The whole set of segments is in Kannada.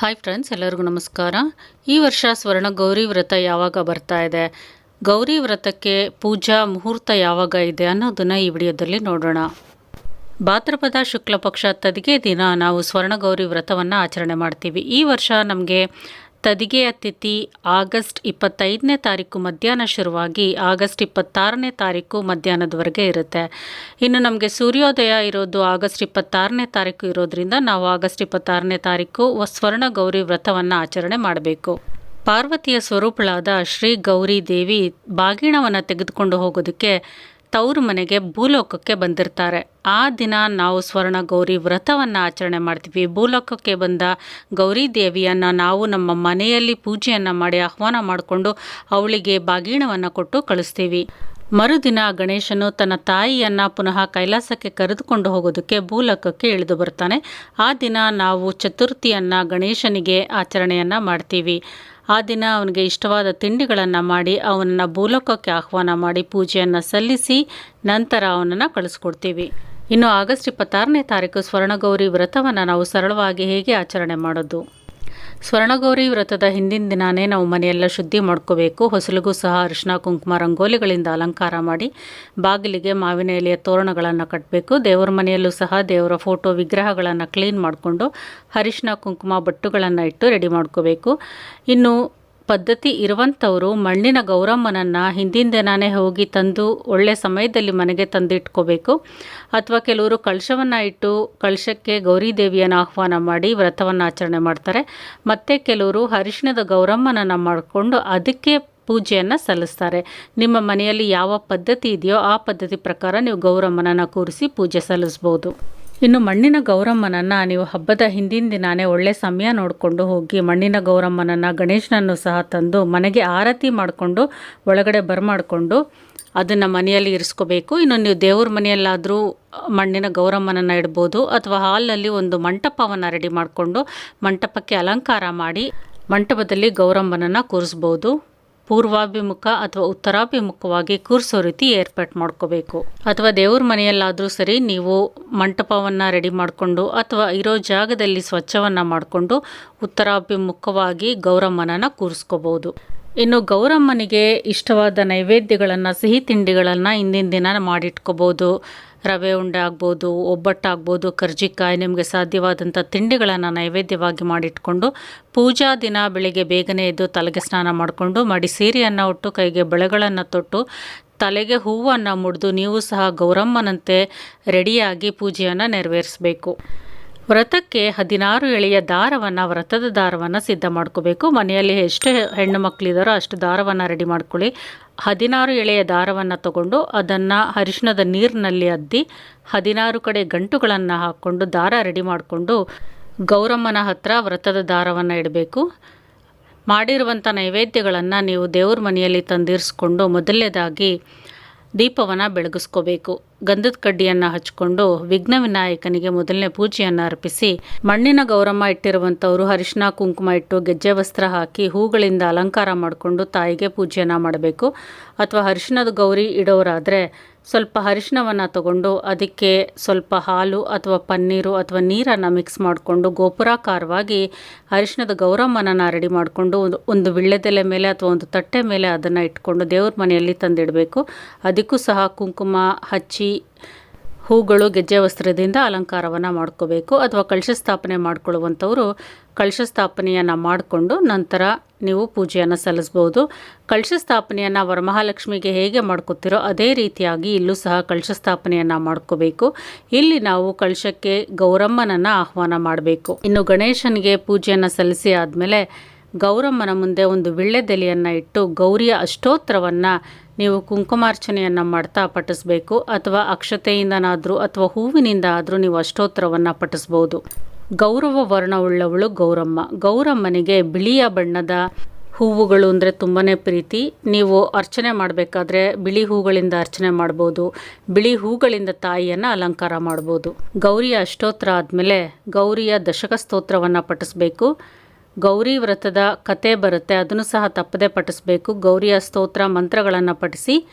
ಹಾಯ್ ಫ್ರೆಂಡ್ಸ್ ಎಲ್ಲರಿಗೂ ನಮಸ್ಕಾರ. ಈ ವರ್ಷ ಸ್ವರ್ಣ ಗೌರಿ ವ್ರತ ಯಾವಾಗ ಬರ್ತಾ ಇದೆ? ಗೌರಿ ವ್ರತಕ್ಕೆ ಪೂಜಾ ಮುಹೂರ್ತ ಯಾವಾಗ ಇದೆ ಅನ್ನೋದನ್ನು ಈ ವಿಡಿಯೋದಲ್ಲಿ ನೋಡೋಣ. ಭಾದ್ರಪದ ಶುಕ್ಲ ಪಕ್ಷ ತದಿಗೆ ದಿನ ನಾವು ಸ್ವರ್ಣ ಗೌರಿ ವ್ರತವನ್ನು ಆಚರಣೆ ಮಾಡ್ತೀವಿ. ಈ ವರ್ಷ ನಮಗೆ ತದಿಗೆಯ ತಿಥಿ ಆಗಸ್ಟ್ ಇಪ್ಪತ್ತೈದನೇ ತಾರೀಕು ಮಧ್ಯಾಹ್ನ ಶುರುವಾಗಿ ಆಗಸ್ಟ್ ಇಪ್ಪತ್ತಾರನೇ ತಾರೀಕು ಮಧ್ಯಾಹ್ನದವರೆಗೆ ಇರುತ್ತೆ. ಇನ್ನು ನಮಗೆ ಸೂರ್ಯೋದಯ ಇರೋದು ಆಗಸ್ಟ್ ಇಪ್ಪತ್ತಾರನೇ ತಾರೀಕು ಇರೋದ್ರಿಂದ ನಾವು ಆಗಸ್ಟ್ ಇಪ್ಪತ್ತಾರನೇ ತಾರೀಕು ಸ್ವರ್ಣ ಗೌರಿ ವ್ರತವನ್ನು ಆಚರಣೆ ಮಾಡಬೇಕು. ಪಾರ್ವತಿಯ ಸ್ವರೂಪಳಾದ ಶ್ರೀ ಗೌರಿ ದೇವಿ ಬಾಗಿಣವನ್ನು ತೆಗೆದುಕೊಂಡು ಹೋಗೋದಕ್ಕೆ ತವರು ಮನೆಗೆ ಭೂಲೋಕಕ್ಕೆ ಬಂದಿರ್ತಾರೆ. ಆ ದಿನ ನಾವು ಸ್ವರ್ಣ ಗೌರಿ ವ್ರತವನ್ನು ಆಚರಣೆ ಮಾಡ್ತೀವಿ. ಭೂಲೋಕಕ್ಕೆ ಬಂದ ಗೌರಿ ದೇವಿಯನ್ನು ನಾವು ನಮ್ಮ ಮನೆಯಲ್ಲಿ ಪೂಜೆಯನ್ನು ಮಾಡಿ ಆಹ್ವಾನ ಮಾಡಿಕೊಂಡು ಅವಳಿಗೆ ಬಾಗಿಣವನ್ನು ಕೊಟ್ಟು ಕಳಿಸ್ತೀವಿ. ಮರುದಿನ ಗಣೇಶನು ತನ್ನ ತಾಯಿಯನ್ನು ಪುನಃ ಕೈಲಾಸಕ್ಕೆ ಕರೆದುಕೊಂಡು ಹೋಗೋದಕ್ಕೆ ಭೂಲೋಕಕ್ಕೆ ಇಳಿದು ಬರ್ತಾನೆ. ಆ ದಿನ ನಾವು ಚತುರ್ಥಿಯನ್ನು ಗಣೇಶನಿಗೆ ಆಚರಣೆಯನ್ನು ಮಾಡ್ತೀವಿ. ಆ ದಿನ ಅವನಿಗೆ ಇಷ್ಟವಾದ ತಿಂಡಿಗಳನ್ನು ಮಾಡಿ, ಅವನನ್ನು ಭೂಲೋಕಕ್ಕೆ ಆಹ್ವಾನ ಮಾಡಿ, ಪೂಜೆಯನ್ನು ಸಲ್ಲಿಸಿ ನಂತರ ಅವನನ್ನು ಕಳಿಸ್ಕೊಡ್ತೀವಿ. ಇನ್ನು ಆಗಸ್ಟ್ ಇಪ್ಪತ್ತಾರನೇ ತಾರೀಕು ಸ್ವರ್ಣಗೌರಿ ವ್ರತವನ್ನು ನಾವು ಸರಳವಾಗಿ ಹೇಗೆ ಆಚರಣೆ ಮಾಡೋದು? ಸ್ವರ್ಣಗೌರಿ ವ್ರತದ ಹಿಂದಿನ ದಿನಾನೇ ನಾವು ಮನೆಯೆಲ್ಲ ಶುದ್ಧಿ ಮಾಡ್ಕೋಬೇಕು. ಹೊಸಲಿಗೂ ಸಹ ಅರಿಶಿನ ಕುಂಕುಮ, ರಂಗೋಲಿಗಳಿಂದ ಅಲಂಕಾರ ಮಾಡಿ ಬಾಗಿಲಿಗೆ ಮಾವಿನ ಎಲೆಯ ತೋರಣಗಳನ್ನು ಕಟ್ಟಬೇಕು ದೇವರ ಮನೆಯಲ್ಲೂ ಸಹ ದೇವರ ಫೋಟೋ ವಿಗ್ರಹಗಳನ್ನು ಕ್ಲೀನ್ ಮಾಡಿಕೊಂಡು ಅರಿಶಿನ ಕುಂಕುಮ ಬಟ್ಟುಗಳನ್ನು ಇಟ್ಟು ರೆಡಿ ಮಾಡ್ಕೋಬೇಕು. ಇನ್ನು ಪದ್ಧತಿ ಇರುವಂಥವರು ಮಣ್ಣಿನ ಗೌರಮ್ಮನನ್ನು ಹಿಂದಿನ ದಿನಾನೇ ಹೋಗಿ ತಂದು ಒಳ್ಳೆ ಸಮಯದಲ್ಲಿ ಮನೆಗೆ ತಂದಿಟ್ಕೋಬೇಕು. ಅಥವಾ ಕೆಲವರು ಕಳಶವನ್ನು ಇಟ್ಟು ಕಳಶಕ್ಕೆ ಗೌರಿ ದೇವಿಯನ್ನು ಆಹ್ವಾನ ಮಾಡಿ ವ್ರತವನ್ನು ಆಚರಣೆ ಮಾಡ್ತಾರೆ. ಮತ್ತು ಕೆಲವರು ಅರಿಶಿಣದ ಗೌರಮ್ಮನನ್ನು ಮಾಡಿಕೊಂಡು ಅದಕ್ಕೆ ಪೂಜೆಯನ್ನು ಸಲ್ಲಿಸ್ತಾರೆ. ನಿಮ್ಮ ಮನೆಯಲ್ಲಿ ಯಾವ ಪದ್ಧತಿ ಇದೆಯೋ ಆ ಪದ್ಧತಿ ಪ್ರಕಾರ ನೀವು ಗೌರಮ್ಮನನ್ನು ಕೂರಿಸಿ ಪೂಜೆ ಸಲ್ಲಿಸ್ಬೋದು. ಇನ್ನು ಮಣ್ಣಿನ ಗೌರಮ್ಮನನ್ನು ನೀವು ಹಬ್ಬದ ಹಿಂದಿನ ದಿನಾನೇ ಒಳ್ಳೆ ಸಮಯ ನೋಡಿಕೊಂಡು ಹೋಗಿ ಮಣ್ಣಿನ ಗೌರಮ್ಮನನ್ನು ಗಣೇಶನನ್ನು ಸಹ ತಂದು ಮನೆಗೆ ಆರತಿ ಮಾಡಿಕೊಂಡು ಒಳಗಡೆ ಬರಮಾಡಿಕೊಂಡು ಅದನ್ನು ಮನೆಯಲ್ಲಿ ಇರಿಸ್ಕೋಬೇಕು. ಇನ್ನು ನೀವು ದೇವ್ರ ಮನೆಯಲ್ಲಾದರೂ ಮಣ್ಣಿನ ಗೌರಮ್ಮನನ್ನು ಇಡ್ಬೋದು ಅಥವಾ ಹಾಲಲ್ಲಿ ಒಂದು ಮಂಟಪವನ್ನು ರೆಡಿ ಮಾಡಿಕೊಂಡು ಮಂಟಪಕ್ಕೆ ಅಲಂಕಾರ ಮಾಡಿ ಮಂಟಪದಲ್ಲಿ ಗೌರಮ್ಮನನ್ನು ಕೂರಿಸ್ಬೋದು. ಪೂರ್ವಾಭಿಮುಖ ಅಥವಾ ಉತ್ತರಾಭಿಮುಖವಾಗಿ ಕೂರಿಸೋ ರೀತಿ ಏರ್ಪಾಟ್ ಮಾಡ್ಕೋಬೇಕು. ಅಥವಾ ದೇವ್ರ ಮನೆಯಲ್ಲಾದರೂ ಸರಿ ನೀವು ಮಂಟಪವನ್ನು ರೆಡಿ ಮಾಡಿಕೊಂಡು ಅಥವಾ ಇರೋ ಜಾಗದಲ್ಲಿ ಸ್ವಚ್ಛವನ್ನು ಮಾಡಿಕೊಂಡು ಉತ್ತರಾಭಿಮುಖವಾಗಿ ಗೌರಮ್ಮನನ್ನ ಕೂರಿಸ್ಕೋಬೋದು. ಇನ್ನು ಗೌರಮ್ಮನಿಗೆ ಇಷ್ಟವಾದ ನೈವೇದ್ಯಗಳನ್ನು, ಸಿಹಿ ತಿಂಡಿಗಳನ್ನು ಹಿಂದಿನ ದಿನ ಮಾಡಿಟ್ಕೋಬೋದು. ರವೆ ಉಂಡೆ ಆಗ್ಬೋದು, ಒಬ್ಬಟ್ಟಾಗ್ಬೋದು, ಕರ್ಜಿಕಾಯಿ ನಿಮಗೆ ಸಾಧ್ಯವಾದಂಥ ತಿಂಡಿಗಳನ್ನು ನೈವೇದ್ಯವಾಗಿ ಮಾಡಿಟ್ಕೊಂಡು ಪೂಜಾ ದಿನ ಬೆಳಗ್ಗೆ ಬೇಗನೆ ಎದ್ದು ತಲೆಗೆ ಸ್ನಾನ ಮಾಡಿಕೊಂಡು ಮಡಿ ಸೀರೆಯನ್ನು ಉಟ್ಟು ಕೈಗೆ ಬಳೆಗಳನ್ನು ತೊಟ್ಟು ತಲೆಗೆ ಹೂವನ್ನು ಮುಡಿದು ನೀವು ಸಹ ಗೌರಮ್ಮನಂತೆ ರೆಡಿಯಾಗಿ ಪೂಜೆಯನ್ನು ನೆರವೇರಿಸಬೇಕು. ವ್ರತಕ್ಕೆ ಹದಿನಾರು ಎಳೆಯ ದಾರವನ್ನು, ವ್ರತದ ದಾರವನ್ನು ಸಿದ್ಧ ಮಾಡ್ಕೋಬೇಕು. ಮನೆಯಲ್ಲಿ ಎಷ್ಟು ಹೆಣ್ಣು ಮಕ್ಕಳಿದಾರೋ ಅಷ್ಟು ದಾರವನ್ನು ರೆಡಿ ಮಾಡ್ಕೊಳ್ಳಿ. ಹದಿನಾರು ಎಳೆಯ ದಾರವನ್ನು ತಗೊಂಡು ಅದನ್ನು ಅರಿಶಿಣದ ನೀರಿನಲ್ಲಿ ಅದ್ದಿ ಹದಿನಾರು ಕಡೆ ಗಂಟುಗಳನ್ನು ಹಾಕ್ಕೊಂಡು ದಾರ ರೆಡಿ ಮಾಡಿಕೊಂಡು ಗೌರಮ್ಮನ ಹತ್ರ ವ್ರತದ ದಾರವನ್ನು ಇಡಬೇಕು. ಮಾಡಿರುವಂಥ ನೈವೇದ್ಯಗಳನ್ನು ನೀವು ದೇವ್ರ ಮನೆಯಲ್ಲಿ ತಂದಿರಿಸ್ಕೊಂಡು ಮೊದಲನೇದಾಗಿ ದೀಪವನ್ನು ಬೆಳಗಿಸ್ಕೋಬೇಕು. ಗಂಧದ ಕಡ್ಡಿಯನ್ನು ಹಚ್ಕೊಂಡು ವಿಘ್ನ ವಿನಾಯಕನಿಗೆ ಮೊದಲನೇ ಪೂಜೆಯನ್ನು ಅರ್ಪಿಸಿ ಮಣ್ಣಿನ ಗೌರಮ್ಮ ಇಟ್ಟಿರುವಂಥವರು ಅರಿಶಿನ ಕುಂಕುಮ ಇಟ್ಟು ಗೆಜ್ಜೆ ವಸ್ತ್ರ ಹಾಕಿ ಹೂಗಳಿಂದ ಅಲಂಕಾರ ಮಾಡಿಕೊಂಡು ತಾಯಿಗೆ ಪೂಜೆಯನ್ನು ಮಾಡಬೇಕು. ಅಥವಾ ಅರಿಶಿನದ ಗೌರಿ ಇಡೋರಾದರೆ ಸ್ವಲ್ಪ ಅರಿಶಿನವನ್ನು ತಗೊಂಡು ಅದಕ್ಕೆ ಸ್ವಲ್ಪ ಹಾಲು ಅಥವಾ ಪನ್ನೀರು ಅಥವಾ ನೀರನ್ನು ಮಿಕ್ಸ್ ಮಾಡಿಕೊಂಡು ಗೋಪುರಾಕಾರವಾಗಿ ಅರಿಶಿನದ ಗೌರಮ್ಮನನ್ನು ರೆಡಿ ಮಾಡಿಕೊಂಡು ಒಂದು ಒಂದು ವಿಳ್ಳೆದೆಲೆ ಮೇಲೆ ಅಥವಾ ಒಂದು ತಟ್ಟೆ ಮೇಲೆ ಅದನ್ನು ಇಟ್ಕೊಂಡು ದೇವ್ರ ಮನೆಯಲ್ಲಿ ತಂದಿಡಬೇಕು. ಅದಕ್ಕೂ ಸಹ ಕುಂಕುಮ ಹಚ್ಚಿ ಹೂಗಳು ಗೆಜ್ಜೆ ವಸ್ತ್ರದಿಂದ ಅಲಂಕಾರವನ್ನು ಮಾಡ್ಕೋಬೇಕು ಅಥವಾ ಕಳಶ ಸ್ಥಾಪನೆ ಮಾಡ್ಕೊಳ್ಳುವಂಥವರು ಕಳಶ ಸ್ಥಾಪನೆಯನ್ನು ಮಾಡಿಕೊಂಡು ನಂತರ ನೀವು ಪೂಜೆಯನ್ನು ಸಲ್ಲಿಸ್ಬೋದು. ಕಳಶ ಸ್ಥಾಪನೆಯನ್ನು ವರಮಹಾಲಕ್ಷ್ಮಿಗೆ ಹೇಗೆ ಮಾಡ್ಕೋತಿರೋ ಅದೇ ರೀತಿಯಾಗಿ ಇಲ್ಲೂ ಸಹ ಕಳಶ ಸ್ಥಾಪನೆಯನ್ನು ಮಾಡ್ಕೋಬೇಕು. ಇಲ್ಲಿ ನಾವು ಕಳಶಕ್ಕೆ ಗೌರಮ್ಮನನ್ನು ಆಹ್ವಾನ ಮಾಡಬೇಕು. ಇನ್ನು ಗಣೇಶನಿಗೆ ಪೂಜೆಯನ್ನು ಸಲ್ಲಿಸಿ ಆದಮೇಲೆ ಗೌರಮ್ಮನ ಮುಂದೆ ಒಂದು ವಿಳ್ಳೆದೆಲೆಯನ್ನು ಇಟ್ಟು ಗೌರಿಯ ಅಷ್ಟೋತ್ತರವನ್ನು ನೀವು ಕುಂಕುಮಾರ್ಚನೆಯನ್ನು ಮಾಡ್ತಾ ಪಠಿಸ್ಬೇಕು ಅಥವಾ ಅಕ್ಷತೆಯಿಂದನಾದರೂ ಅಥವಾ ಹೂವಿನಿಂದ ಆದರೂ ನೀವು ಅಷ್ಟೋತ್ತರವನ್ನು ಪಠಿಸ್ಬೋದು. ಗೌರವ ವರ್ಣವುಳ್ಳವಳು ಗೌರಮ್ಮ. ಗೌರಮ್ಮನಿಗೆ ಬಿಳಿಯ ಬಣ್ಣದ ಹೂವುಗಳು ಅಂದರೆ ತುಂಬಾ ಪ್ರೀತಿ. ನೀವು ಅರ್ಚನೆ ಮಾಡಬೇಕಾದ್ರೆ ಬಿಳಿ ಹೂಗಳಿಂದ ಅರ್ಚನೆ ಮಾಡ್ಬೋದು. ಬಿಳಿ ಹೂಗಳಿಂದ ತಾಯಿಯನ್ನು ಅಲಂಕಾರ ಮಾಡ್ಬೋದು. ಗೌರಿಯ ಅಷ್ಟೋತ್ತರ ಆದಮೇಲೆ ಗೌರಿಯ ದಶಕ ಸ್ತೋತ್ರವನ್ನು ಪಠಿಸ್ಬೇಕು. ಗೌರಿ ವ್ರತದ ಕತೆ ಬರುತ್ತೆ. ಅದನ್ನು ಸಹ ತಪ್ಪದೆ ಪಠಿಸಬೇಕು. ಗೌರಿಯ ಸ್ತೋತ್ರ ಮಂತ್ರಗಳನ್ನು ಪಠಿಸಿ,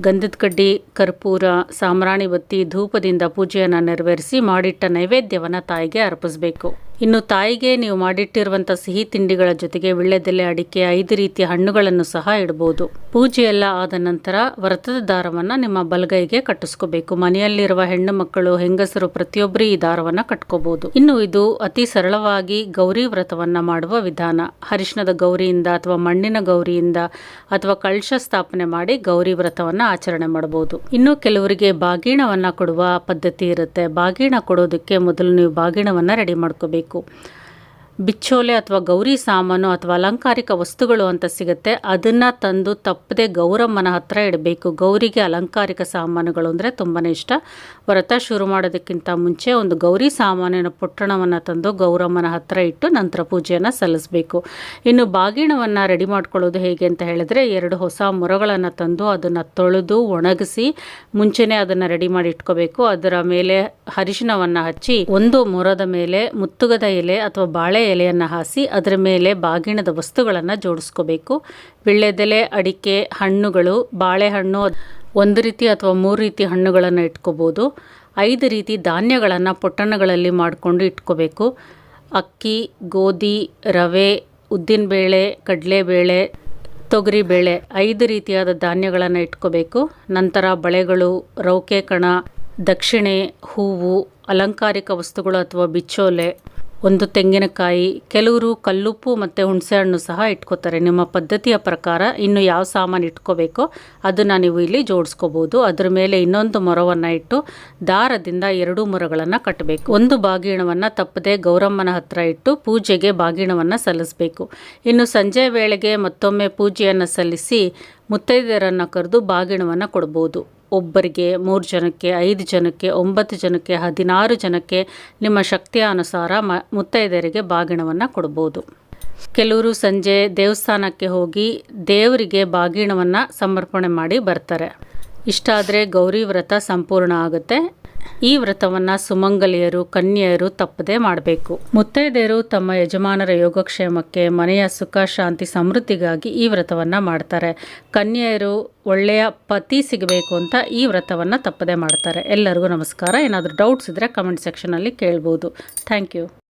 ಗಂಧದ ಕಡ್ಡಿ, ಕರ್ಪೂರ ಸಾಮ್ರಾಣಿ ಬತ್ತಿ, ಧೂಪದಿಂದ ಪೂಜೆಯನ್ನು ನೆರವೇರಿಸಿ, ಮಾಡಿಟ್ಟ ನೈವೇದ್ಯವನ್ನು ತಾಯಿಗೆ ಅರ್ಪಿಸಬೇಕು. ಇನ್ನು ತಾಯಿಗೆ ನೀವು ಮಾಡಿಟ್ಟಿರುವಂಥ ಸಿಹಿ ತಿಂಡಿಗಳ ಜೊತೆಗೆ ವಿಳ್ಳೆದೆಲೆ, ಅಡಿಕೆ, ಐದು ರೀತಿಯ ಹಣ್ಣುಗಳನ್ನು ಸಹ ಇಡಬಹುದು ಪೂಜೆಯೆಲ್ಲ ಆದ ನಂತರ ವ್ರತದ ದಾರವನ್ನು ನಿಮ್ಮ ಬಲಗೈಗೆ ಕಟ್ಟಿಸ್ಕೋಬೇಕು. ಮನೆಯಲ್ಲಿರುವ ಹೆಣ್ಣು ಮಕ್ಕಳು, ಹೆಂಗಸರು ಪ್ರತಿಯೊಬ್ಬರು ಈ ದಾರವನ್ನು ಕಟ್ಕೋಬಹುದು ಇನ್ನು ಇದು ಅತಿ ಸರಳವಾಗಿ ಗೌರಿ ವ್ರತವನ್ನ ಮಾಡುವ ವಿಧಾನ. ಹರಿಶಿಣದ ಗೌರಿಯಿಂದ ಅಥವಾ ಮಣ್ಣಿನ ಗೌರಿಯಿಂದ ಅಥವಾ ಕಳಶ ಸ್ಥಾಪನೆ ಮಾಡಿ ಗೌರಿ ವ್ರತವನ್ನ ಆಚರಣೆ ಮಾಡಬಹುದು. ಇನ್ನು ಕೆಲವರಿಗೆ ಬಾಗಿಣವನ್ನ ಕೊಡುವ ಪದ್ಧತಿ ಇರುತ್ತೆ. ಬಾಗಿಣ ಕೊಡೋದಕ್ಕೆ ಮೊದಲು ನೀವು ಬಾಗಿಣವನ್ನ ರೆಡಿ ಮಾಡ್ಕೋಬೇಕು. को। ಬಿಚ್ಚೋಲೆ ಅಥವಾ ಗೌರಿ ಸಾಮಾನು ಅಥವಾ ಅಲಂಕಾರಿಕ ವಸ್ತುಗಳು ಅಂತ ಸಿಗುತ್ತೆ. ಅದನ್ನು ತಂದು ತಪ್ಪದೆ ಗೌರಮ್ಮನ ಹತ್ರ ಇಡಬೇಕು. ಗೌರಿಗೆ ಅಲಂಕಾರಿಕ ಸಾಮಾನುಗಳು ಅಂದರೆ ತುಂಬಾ ಇಷ್ಟ. ವ್ರತ ಶುರು ಮಾಡೋದಕ್ಕಿಂತ ಮುಂಚೆ ಒಂದು ಗೌರಿ ಸಾಮಾನಿನ ಪೊಟ್ಟಣವನ್ನು ತಂದು ಗೌರಮ್ಮನ ಹತ್ರ ಇಟ್ಟು ನಂತರ ಪೂಜೆಯನ್ನು ಸಲ್ಲಿಸಬೇಕು. ಇನ್ನು ಬಾಗಿಣವನ್ನು ರೆಡಿ ಮಾಡ್ಕೊಳ್ಳೋದು ಹೇಗೆ ಅಂತ ಹೇಳಿದ್ರೆ ಎರಡು ಹೊಸ ಮೊರಗಳನ್ನು ತಂದು ಅದನ್ನು ತೊಳೆದು ಒಣಗಿಸಿ ಮುಂಚೆನೇ ಅದನ್ನು ರೆಡಿ ಮಾಡಿ ಇಟ್ಕೋಬೇಕು. ಅದರ ಮೇಲೆ ಅರಿಶಿನವನ್ನು ಹಚ್ಚಿ ಒಂದು ಮೊರದ ಮೇಲೆ ಮುತ್ತುಗದ ಎಲೆ ಅಥವಾ ಬಾಳೆ ಎಲೆಯನ್ನು ಹಾಸಿ ಅದರ ಮೇಲೆ ಬಾಗಿಣದ ವಸ್ತುಗಳನ್ನು ಜೋಡಿಸ್ಕೋಬೇಕು. ವಿಳ್ಳೆದೆಲೆ ಅಡಿಕೆ, ಹಣ್ಣುಗಳು, ಬಾಳೆಹಣ್ಣು, ಒಂದು ರೀತಿ ಅಥವಾ ಮೂರು ರೀತಿ ಹಣ್ಣುಗಳನ್ನು ಇಟ್ಕೋಬೋದು. ಐದು ರೀತಿ ಧಾನ್ಯಗಳನ್ನು ಪೊಟ್ಟಣಗಳಲ್ಲಿ ಮಾಡಿಕೊಂಡು ಇಟ್ಕೋಬೇಕು. ಅಕ್ಕಿ, ಗೋಧಿ, ರವೆ, ಉದ್ದಿನಬೇಳೆ, ಕಡಲೆಬೇಳೆ, ತೊಗರಿಬೇಳೆ ಐದು ರೀತಿಯಾದ ಧಾನ್ಯಗಳನ್ನು ಇಟ್ಕೋಬೇಕು. ನಂತರ ಬಳೆಗಳು, ರೌಕೆ ಕಣ, ದಕ್ಷಿಣೆ, ಹೂವು, ಅಲಂಕಾರಿಕ ವಸ್ತುಗಳು ಅಥವಾ ಬಿಚ್ಚೋಲೆ ಒಂದು ತೆಂಗಿನಕಾಯಿ, ಕೆಲವರು ಕಲ್ಲುಪ್ಪು ಮತ್ತು ಹುಣಸೆಹಣ್ಣು ಸಹ ಇಟ್ಕೋತಾರೆ. ನಿಮ್ಮ ಪದ್ಧತಿಯ ಪ್ರಕಾರ ಇನ್ನು ಯಾವ ಸಾಮಾನು ಇಟ್ಕೋಬೇಕೋ ಅದನ್ನು ನೀವು ಇಲ್ಲಿ ಜೋಡಿಸ್ಕೋಬೋದು. ಅದರ ಮೇಲೆ ಇನ್ನೊಂದು ಮೊರವನ್ನು ಇಟ್ಟು ದಾರದಿಂದ ಎರಡು ಮೊರಗಳನ್ನು ಕಟ್ಟಬೇಕು ಒಂದು ಬಾಗಿಣವನ್ನು ತಪ್ಪದೆ ಗೌರಮ್ಮನ ಹತ್ರ ಇಟ್ಟು ಪೂಜೆಗೆ ಬಾಗಿಣವನ್ನು ಸಲ್ಲಿಸಬೇಕು. ಇನ್ನು ಸಂಜೆ ವೇಳೆಗೆ ಮತ್ತೊಮ್ಮೆ ಪೂಜೆಯನ್ನು ಸಲ್ಲಿಸಿ ಮುತ್ತೈದೆಯರನ್ನು ಕರೆದು ಬಾಗಿಣವನ್ನು ಕೊಡ್ಬೋದು. ಒಬ್ಬರಿಗೆ ಮೂರು ಜನಕ್ಕೆ, ಐದು ಜನಕ್ಕೆ, ಒಂಬತ್ತು ಜನಕ್ಕೆ, ಹದಿನಾರು ಜನಕ್ಕೆ ನಿಮ್ಮ ಶಕ್ತಿಯ ಅನುಸಾರ ಮ, ಮುತ್ತೈದೆಯರಿಗೆ ಬಾಗಿಣವನ್ನು ಕೊಡ್ಬೋದು ಕೆಲವರು ಸಂಜೆ ದೇವಸ್ಥಾನಕ್ಕೆ ಹೋಗಿ ದೇವರಿಗೆ ಬಾಗಿಣವನ್ನು ಸಮರ್ಪಣೆ ಮಾಡಿ ಬರ್ತಾರೆ. ಇಷ್ಟಾದರೆ ಗೌರಿ ವ್ರತ ಸಂಪೂರ್ಣ ಆಗುತ್ತೆ. ಈ ವ್ರತವನ್ನು ಸುಮಂಗಲಿಯರು, ಕನ್ಯೆಯರು ತಪ್ಪದೆ ಮಾಡಬೇಕು. ಮುತ್ತೈದೆಯರು ತಮ್ಮ ಯಜಮಾನರ ಯೋಗಕ್ಷೇಮಕ್ಕೆ ಮನೆಯ ಸುಖ, ಶಾಂತಿ, ಸಮೃದ್ಧಿಗಾಗಿ ಈ ವ್ರತವನ್ನು ಮಾಡ್ತಾರೆ. ಕನ್ಯೆಯರು ಒಳ್ಳೆಯ ಪತಿ ಸಿಗಬೇಕು ಅಂತ ಈ ವ್ರತವನ್ನು ತಪ್ಪದೆ ಮಾಡ್ತಾರೆ. ಎಲ್ಲರಿಗೂ ನಮಸ್ಕಾರ. ಏನಾದರೂ ಡೌಟ್ಸ್ ಇದ್ದರೆ ಕಮೆಂಟ್ ಸೆಕ್ಷನಲ್ಲಿ ಕೇಳ್ಬೋದು. Thank you